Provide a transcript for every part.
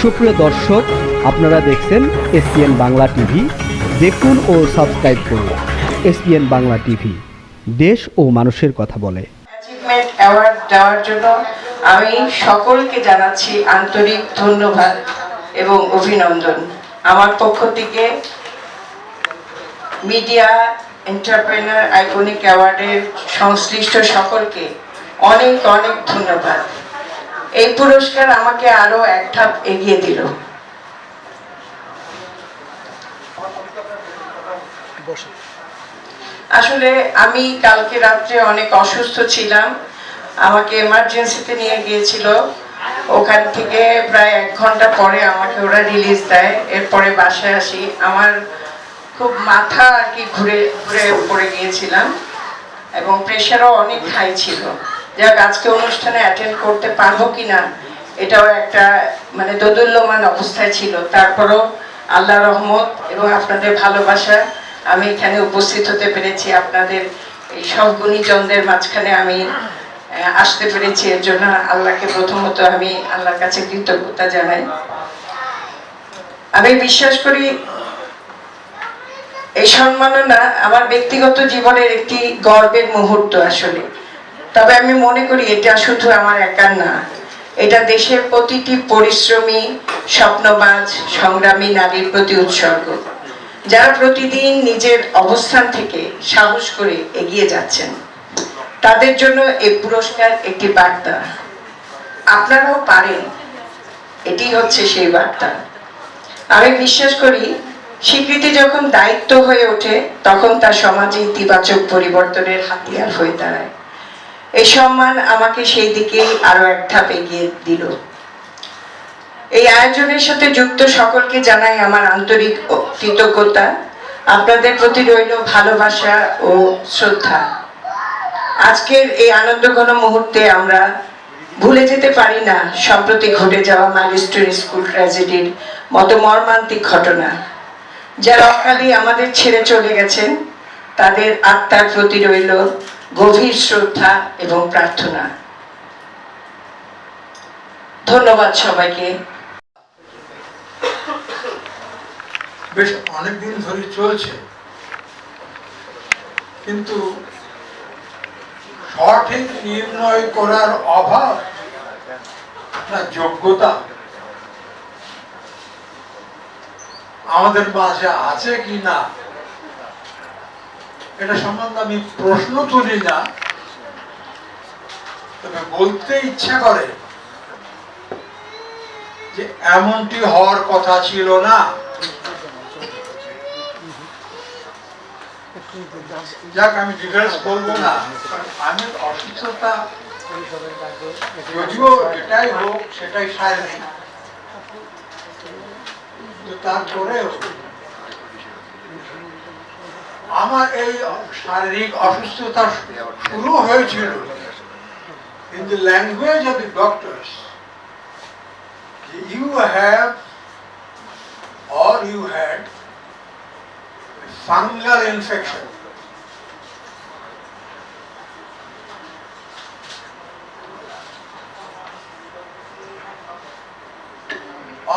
সুপ্রিয় দর্শক, আপনারা দেখছেন এসপিএন বাংলা টিভি। দেখুন ও সাবস্ক্রাইব করুন এসপিএন বাংলা টিভি। দেশ ও মানুষের কথা বলে। অ্যাওয়ার্ড জন্য আমি সকলকে জানাচ্ছি আন্তরিক ধন্যবাদ এবং অভিনন্দন। আমার পক্ষ থেকে মিডিয়া এন্টারপ্রেনার আইকনিক অ্যাওয়ার্ডের সংশ্লিষ্ট সকলকে অনেক অনেক ধন্যবাদ। এই পুরস্কার আমাকে আরও এক ধাপ এগিয়ে দিল। আসলে আমি কালকে রাত্রে অনেক অসুস্থ ছিলাম। আমাকে এমার্জেন্সিতে নিয়ে গিয়েছিল। ওখান থেকে প্রায় এক ঘণ্টা পরে আমাকে ওরা রিলিজ দেয়। এরপরে বাসায় আসি। আমার খুব মাথা আর কি ঘুরে ঘুরে পড়ে গিয়েছিলাম। এবং প্রেশারও অনেক হাই ছিল। যাক, আজকে অনুষ্ঠানে অ্যাটেন্ড করতে পারব কিনা, এটাও একটা মানে দোদুল্যমান অবস্থায় ছিল। তারপরও আল্লাহ রহমত এবং আপনাদের ভালোবাসা আমি এখানে উপস্থিত হতে পেরেছি। আপনাদের এই সব গুণীজনদের মাঝখানে আমি আসতে পেরেছি। এর জন্য আল্লাহকে প্রথমত আমি আল্লাহর কাছে কৃতজ্ঞতা জানাই। আমি বিশ্বাস করি, এই সম্মাননা আমার ব্যক্তিগত জীবনের একটি গর্বের মুহূর্ত আসলে। তবে আমি মনে করি এটা শুধু আমার একার না। এটা দেশের প্রতিটি পরিশ্রমী, স্বপ্নবাজ, সংগ্রামী নারীর প্রতি উৎসর্গ, যারা প্রতিদিন নিজের অবস্থান থেকে সাহস করে এগিয়ে যাচ্ছেন। তাদের জন্য এই পুরস্কার একটি বার্তা। আপনারাও পারেন। এটি হচ্ছে সেই বার্তা। আমি বিশ্বাস করি, স্বীকৃতি যখন দায়িত্ব হয়ে ওঠে, তখন তা সমাজে ইতিবাচক পরিবর্তনের হাতিয়ার হয়ে দাঁড়ায়। এই সম্মান আমাকে সেই দিকেই আরও এক ধাপ এগিয়ে দিল। এই আয়োজনের সাথে যুক্ত সকলকে জানাই আমার আন্তরিক কৃতজ্ঞতা। আপনাদের প্রতি রইল ভালোবাসা ও শ্রদ্ধা। আজকের এই আনন্দঘন মুহূর্তে আমরা ভুলে যেতে পারি না, সম্প্রতি ঘটে যাওয়া মাইলস্টোন স্কুল ট্র্যাজেডির মতো মর্মান্তিক ঘটনা। যারা অকালে আমাদের ছেড়ে চলে গেছেন, তাদের আত্মার প্রতি রইল গভীর শ্রদ্ধা এবং প্রার্থনা। ধন্যবাদ সবাইকে। বেশ, অনেকদিন ধরে চলছে। কিন্তু সঠিক নির্ণয় করার অভাব না যোগ্যতা? আমাদের মাঝে আছে কি না? এটা সম্বন্ধে আমি প্রশ্ন তুলি না, তবে বলতে ইচ্ছা করে যে এমনটি হওয়ার কথা ছিল না। যাক, আমি ডিটেলস বলব না আমি অসুস্থতা যদিও এটাই হোক, সেটাই কিন্তু তারপরেও আমার এই শারীরিক অসুস্থতা শুরু হয়েছিল। কিন্তু language of the doctors you have or you had fungal infection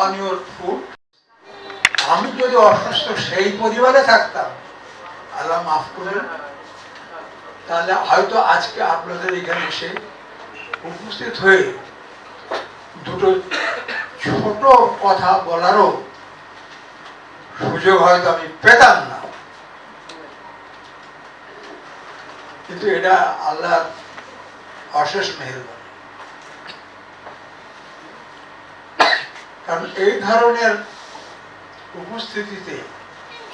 on your food আমি যদি অসুস্থ সেই পরিবারে থাকতাম। আল্লাহ মাফ করবেন তাহলে হয়তো আজকে আপনাদের এখানে এসে উপস্থিত হয়ে দুটো ছোট কথা বলারও সুযোগ হয়তো আমি পেতাম না। কিন্তু এটা আল্লাহ অশেষ মেহরবানি। কারণ এই ধরনের উপস্থিতিতে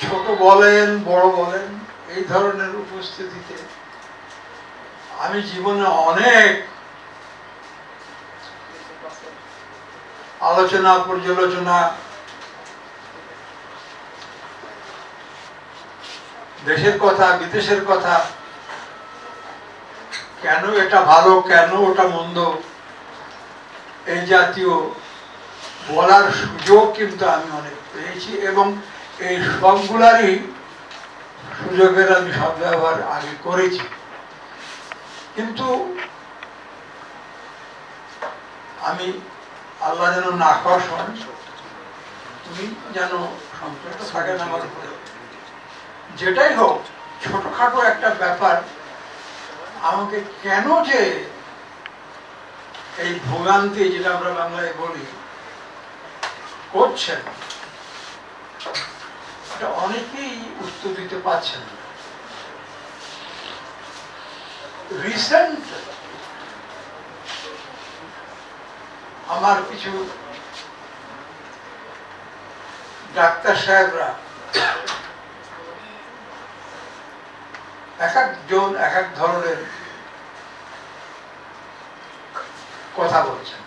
ছোট বলেন, বড় বলেন, এই ধরনের উপস্থিতিতে আমি জীবনে অনেক আলোচনা, পর্যালোচনা দেশের কথা, বিদেশের কথা, কেন এটা ভালো, কেন ওটা মন্দ, এই জাতীয় বলার সুযোগ কিন্তু আমি অনেক পেয়েছি এবং এই সবগুলারই সুযোগের আমি সদ্ব্যবহার আগে করেছি। কিন্তু আমি আল্লাহ যেন না কষণ তুমি যেন সন্তুষ্ট থাকেন আমার উপরে। যেটাই হোক, ছোটখাটো একটা ব্যাপার, আমাকে কেন যে এই ভোগান্তি যেটা আমরা বাংলায় বলি, করছেন? এটা অনেকেই উত্তর দিতে পারছেন আমার কিছু ডাক্তার সাহেবরা এক একজন এক এক ধরনের কথা বলছেন।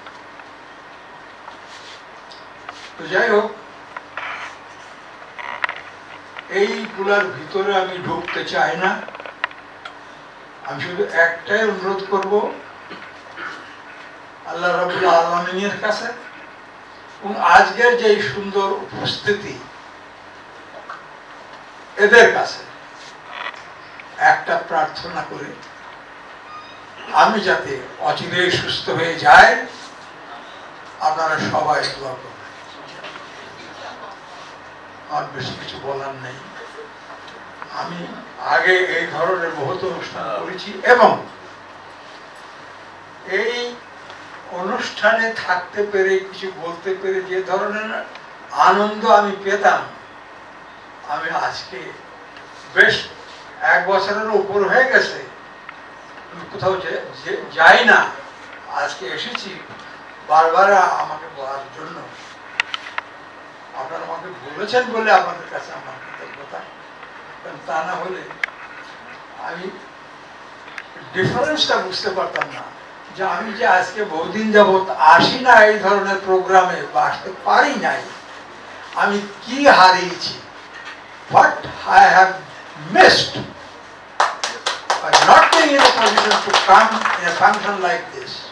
তো যাই হোক এইগুলার ভিতরে আমি ঢুকতে চাই না। আমি শুধু একটাই অনুরোধ করব, আল্লাহ রাবুল আলমিনের কাছে। এবং আজকের যে সুন্দর উপস্থিতি এদের কাছে, একটা প্রার্থনা করে, আমি যাতে অচিরেই সুস্থ হয়ে যায় আপনারা সবাই দোয়া আর বেশি কিছু বলার নেই। আমি আগে এই ধরনের বহুত অনুষ্ঠান করেছি এবং এই অনুষ্ঠানে থাকতে পেরে কিছু বলতে পেরে যে ধরনের আনন্দ আমি পেতাম আমি আজকে বেশ এক বছরের উপর হয়ে গেছে। কোথাও যাই না আজকে এসেছি বারবার আমাকে বলার জন্য। বলেছেন বলে আপনাদের কাছে আমার কৃতজ্ঞতা কারণ তা না হলে আমি ডিফারেন্সটা বুঝতে পারতাম না যে আমি যে আজকে বহুদিন যাবৎ আসি না এই ধরনের প্রোগ্রামে বা আসতে পারি নাই আমি কি হারিয়েছি what I have missed by not being in a position to come in a function like this.